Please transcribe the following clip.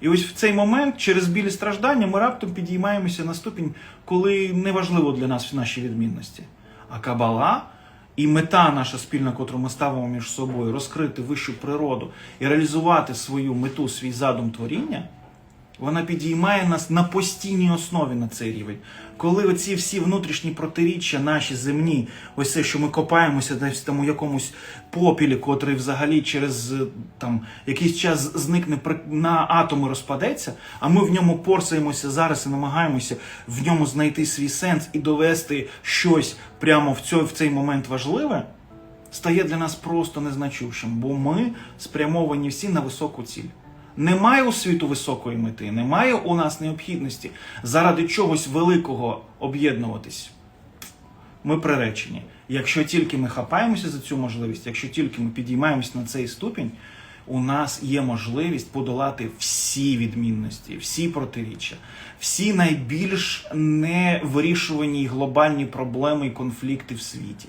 І ось в цей момент, через білі страждання, ми раптом підіймаємося на ступінь, коли неважливо для нас наші відмінності. А кабала і мета наша спільна, котру ми ставимо між собою, розкрити вищу природу і реалізувати свою мету, свій задум творіння, вона підіймає нас на постійній основі на цей рівень. Коли оці всі внутрішні протиріччя, наші земні, ось це, що ми копаємося десь там у якомусь попілі, котрий взагалі через е, там якийсь час зникне на атоми розпадеться, а ми в ньому порсаємося зараз і намагаємося в ньому знайти свій сенс і довести щось прямо в цей, в цей момент важливе, стає для нас просто незначущим, бо ми спрямовані всі на високу ціль. Немає у світу високої мети, немає у нас необхідності заради чогось великого об'єднуватись. Ми приречені. Якщо тільки ми хапаємося за цю можливість, якщо тільки ми підіймаємося на цей ступінь, у нас є можливість подолати всі відмінності, всі протиріччя, всі найбільш невирішувані глобальні проблеми і конфлікти в світі.